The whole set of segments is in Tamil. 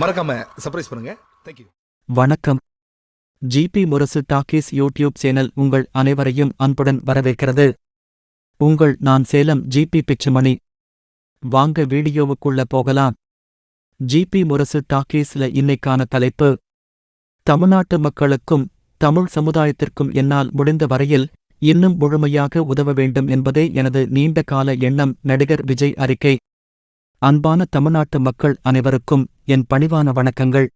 மறக்காம சர்ப்ரைஸ் பண்ணுங்க. தேங்க்யூ வணக்கம். GP Murasu talkies YouTube channel உங்கள் அனைவரையும் அன்புடன் வரவேற்கிறது. உங்கள் நான் சேலம் ஜிபி பிச்சுமணி. வாங்க வீடியோவுக்குள்ள போகலாம். ஜிபி முரசு டாக்கீஸ்ல இன்னைக்கான தலைப்பு தமிழ்நாட்டு மக்களுக்கும் தமிழ் சமுதாயத்திற்கும் என்னால் முடிந்த வரையில் இன்னும் முழுமையாக உதவ வேண்டும் என்பதே எனது நீண்ட கால எண்ணம். நடிகர் விஜய் அறிக்கை. அன்பான தமிழ்நாட்டு மக்கள் அனைவருக்கும் என் பணிவான வணக்கங்கள்.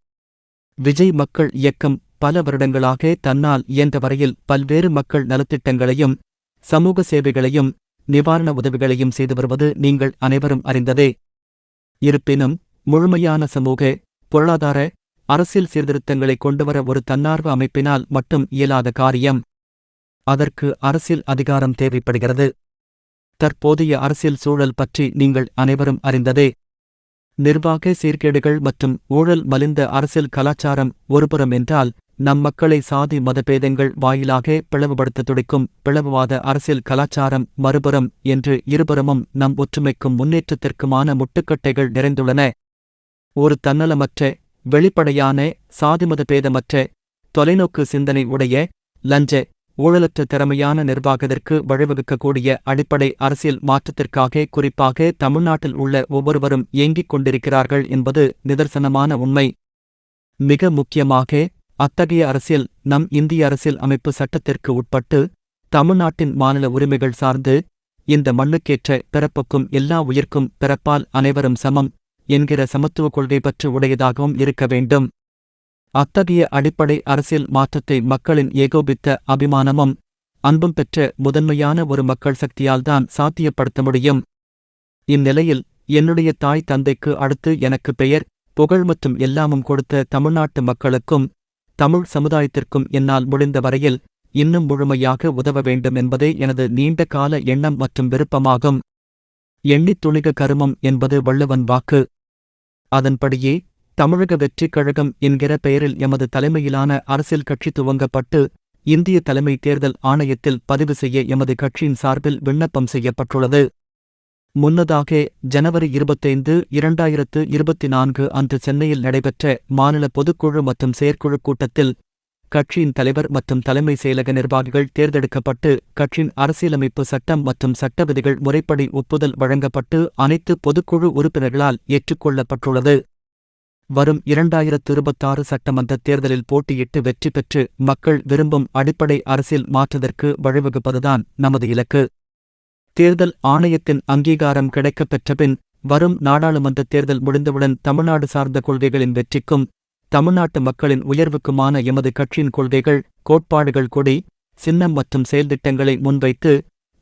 விஜய் மக்கள் இயக்கம் பல வருடங்களாக தன்னால் இயன்ற வரையில் பல்வேறு மக்கள் நலத்திட்டங்களையும் சமூக சேவைகளையும் நிவாரண உதவிகளையும் செய்து வருவது நீங்கள் அனைவரும் அறிந்ததே. இருப்பினும் முழுமையான சமூக பொருளாதார அரசியல் சீர்திருத்தங்களை கொண்டுவர ஒரு தன்னார்வ அமைப்பினால் மட்டும் இயலாத காரியம். அதற்கு அரசியல் அதிகாரம் தேவைப்படுகிறது. தற்போதைய அரசியல் சூழல் பற்றி நீங்கள் அனைவரும் அறிந்ததே. நிர்வாக சீர்கேடுகள் மற்றும் ஊழல் மலிந்த அரசியல் கலாச்சாரம் ஒருபுறம் என்றால் நம் மக்களை சாதி மதபேதங்கள் வாயிலாக பிளவுபடுத்த துடிக்கும் பிளவுவாத அரசியல் கலாச்சாரம் மறுபுறம் என்று இருபுறமும் நம் ஒற்றுமைக்கும் முன்னேற்றத்திற்குமான முட்டுக்கட்டைகள் நிறைந்துள்ளன. ஒரு தன்னலமற்ற வெளிப்படையான சாதிமத பேதமற்ற தொலைநோக்கு சிந்தனை உடைய லஞ்ச ஊழலற்ற திறமையான நிர்வாகத்திற்கு வழிவகுக்கக்கூடிய அடிப்படை அரசியல் மாற்றத்திற்காக குறிப்பாக தமிழ்நாட்டில் உள்ள ஒவ்வொருவரும் இயங்கிக் கொண்டிருக்கிறார்கள் என்பது நிதர்சனமான உண்மை. மிக முக்கியமாக அத்தகைய அரசியல் நம் இந்திய அரசியல் அமைப்பு சட்டத்திற்கு உட்பட்டு தமிழ்நாட்டின் மாநில உரிமைகள் சார்ந்து இந்த மண்ணுக்கேற்ற பிறப்புக்கும் எல்லா உயிர்க்கும் பிறப்பால் அனைவரும் சமம் என்கிற சமத்துவ கொள்கை பற்று உடையதாகவும் இருக்க வேண்டும். அத்தகைய அடிப்படை அரசியல் மாற்றத்தை மக்களின் ஏகோபித்த அபிமானமும் அன்பும் பெற்ற முதன்மையான ஒரு மக்கள் சக்தியால்தான் சாத்தியப்படுத்த முடியும். இந்நிலையில் என்னுடைய தாய் தந்தைக்கு அடுத்து எனக்கு பெயர் புகழ் மற்றும் எல்லாமும் கொடுத்த தமிழ்நாட்டு மக்களுக்கும் தமிழ் சமுதாயத்திற்கும் என்னால் முடிந்த வரையில் இன்னும் முழுமையாக உதவ வேண்டும் என்பதே எனது நீண்ட கால எண்ணம் மற்றும் விருப்பமாகும். எண்ணித் துணிக கருமம் என்பது வள்ளுவன் வாக்கு. அதன்படியே தமிழக வெற்றிக் கழகம் என்கிற பெயரில் எமது தலைமையிலான அரசியல் கட்சி துவங்கப்பட்டு இந்திய தலைமை தேர்தல் ஆணையத்தில் பதிவு செய்ய எமது கட்சியின் சார்பில் விண்ணப்பம் செய்யப்பட்டுள்ளது. முன்னதாக ஜனவரி இருபத்தைந்து இரண்டாயிரத்து இருபத்தி நான்கு அன்று சென்னையில் நடைபெற்ற மாநில பொதுக்குழு மற்றும் செயற்குழு கூட்டத்தில் கட்சியின் தலைவர் மற்றும் தலைமை செயலக நிர்வாகிகள் தேர்ந்தெடுக்கப்பட்டு கட்சியின் அரசியலமைப்பு சட்டம் மற்றும் சட்ட விதிகள் முறைப்படி ஒப்புதல் வழங்கப்பட்டு அனைத்து பொதுக்குழு உறுப்பினர்களால் ஏற்றுக்கொள்ளப்பட்டுள்ளது வரும் இரண்டாயிரத்து இருபத்தாறு சட்டமன்ற தேர்தலில் போட்டியிட்டு வெற்றி பெற்று மக்கள் விரும்பும் அடிப்படை அரசியல் மாற்றத்திற்கு வழிவகுப்பதுதான் நமது இலக்கு. தேர்தல் ஆணையத்தின் அங்கீகாரம் கிடைக்கப் பெற்றபின் வரும் நாடாளுமன்ற தேர்தல் முடிந்தவுடன் தமிழ்நாடு சார்ந்த கொள்கைகளின் வெற்றிக்கும் தமிழ்நாட்டு மக்களின் உயர்வுக்குமான எமது கட்சியின் கொள்கைகள் கோட்பாடுகள் கொடி சின்னம் மற்றும் செயல்திட்டங்களை முன்வைத்து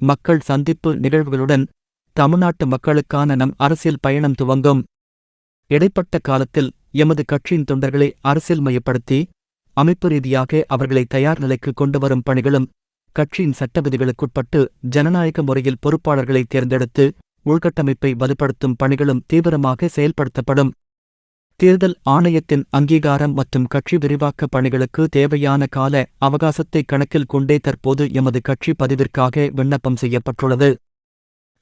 மக்கள் சந்திப்பு நிகழ்வுகளுடன் தமிழ்நாட்டு மக்களுக்கான நம் அரசியல் பயணம் துவங்கும். இடைப்பட்ட காலத்தில் எமது கட்சியின் தொண்டர்களை அரசியல் மையப்படுத்தி அமைப்பு ரீதியாக அவர்களை தயார் நிலைக்கு கொண்டு வரும் பணிகளும் கட்சியின் சட்ட விதிகளுக்குட்பட்டு ஜனநாயக முறையில் பொறுப்பாளர்களை தேர்ந்தெடுத்து உள்கட்டமைப்பை வலுப்படுத்தும் பணிகளும் தீவிரமாக செயல்படுத்தப்படும். தேர்தல் ஆணையத்தின் அங்கீகாரம் மற்றும் கட்சி விரிவாக்க பணிகளுக்கு தேவையான கால அவகாசத்தை கணக்கில் கொண்டே தற்போது எமது கட்சி பதிவிற்காக விண்ணப்பம் செய்யப்பட்டுள்ளது.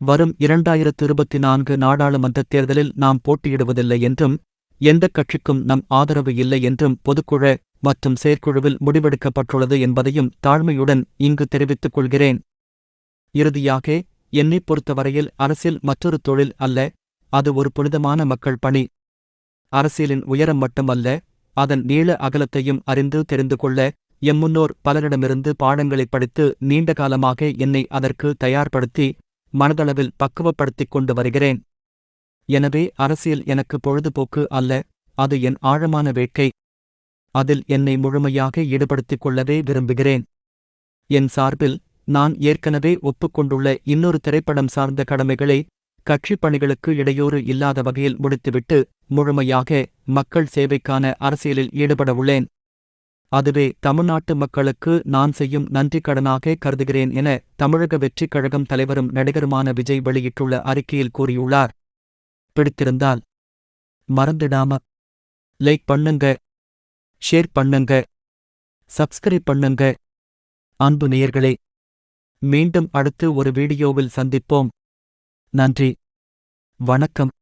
வரும் இரண்டாயிரத்து இருபத்தி நான்கு நாடாளுமன்ற தேர்தலில் நாம் போட்டியிடுவதில்லை என்றும் எந்த கட்சிக்கும் நம் ஆதரவு இல்லை என்றும் பொதுக்குழு மற்றும் செயற்குழுவில் முடிவெடுக்கப்பட்டுள்ளது என்பதையும் தாழ்மையுடன் இங்கு தெரிவித்துக் கொள்கிறேன். இறுதியாக என்னைப் பொறுத்தவரையில் அரசியல் மற்றொரு தொழில் அல்ல அது ஒரு புனிதமான மக்கள் பணி. அரசியலின் உயரம் மட்டுமல்ல அதன் நீள அகலத்தையும் அறிந்து தெரிந்து கொள்ள எம்முன்னோர் பலரிடமிருந்து பாடங்களை படித்து நீண்ட காலமாக என்னை அதற்கு தயார்படுத்தி மனதளவில் பக்குவப்படுத்திக் கொண்டு வருகிறேன். எனவே அரசியல் எனக்கு பொழுதுபோக்கு அல்ல அது என் ஆழமான வேட்கை. அதில் என்னை முழுமையாக ஈடுபடுத்திக் கொள்ளவே விரும்புகிறேன். என் சார்பில் நான் ஏற்கனவே ஒப்புக்கொண்டுள்ள இன்னொரு திரைப்படம் சார்ந்த கடமைகளை கட்சிப் பணிகளுக்கு இடையூறு இல்லாத வகையில் முடித்துவிட்டு முழுமையாக மக்கள் சேவைக்கான அரசியலில் ஈடுபட உள்ளேன். அதுவே தமிழ்நாட்டு மக்களுக்கு நான் செய்யும் நன்றி கடனாக கருதுகிறேன் என தமிழக வெற்றிக் கழகம் தலைவரும் நடிகருமான விஜய் வெளியிட்டுள்ள அறிக்கையில் கூறியுள்ளார். பிடித்திருந்தால் மறந்துடாம லைக் பண்ணுங்க ஷேர் பண்ணுங்க சப்ஸ்கிரைப் பண்ணுங்க. அன்பு நேயர்களே மீண்டும் அடுத்து ஒரு வீடியோவில் சந்திப்போம். நன்றி வணக்கம்.